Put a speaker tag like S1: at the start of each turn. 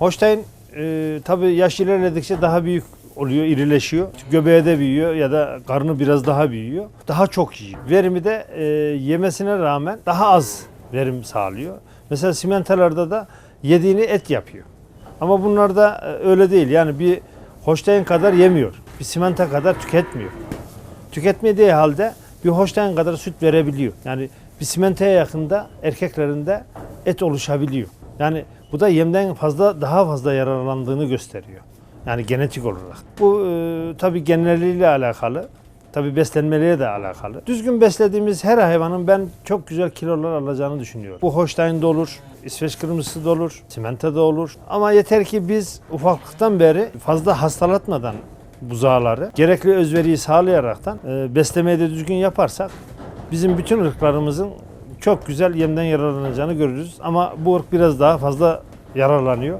S1: Holstein e, tabii yaş ilerledikçe daha büyük oluyor, irileşiyor. Göbeğe de büyüyor ya da karnı biraz daha büyüyor. Daha çok yiyor. Verimi de e, yemesine rağmen daha az verim sağlıyor. Mesela simentelerde da yediğini et yapıyor. Ama bunlarda e, öyle değil. Yani bir Holstein kadar yemiyor. Bir simente kadar tüketmiyor. Tüketmediği halde bir Holstein kadar süt verebiliyor. Yani bir simenteye yakında erkeklerinde et oluşabiliyor. Yani bu da yemden fazla daha fazla yararlandığını gösteriyor. Yani genetik olarak. Bu e, tabii genleriyle alakalı. Tabii beslenmeliğe de alakalı. Düzgün beslediğimiz her hayvanın ben çok güzel kilolar alacağını düşünüyorum. Bu Holstein de olur, İsveç kırmızısı da olur, simente de olur. Ama yeter ki biz ufaklıktan beri fazla hastalatmadan buzağları gerekli özveriyi sağlayaraktan e, beslemeyi de düzgün yaparsak bizim bütün ırklarımızın çok güzel yemden yararlanacağını görürüz. Ama bu ırk biraz daha fazla yararlanıyor.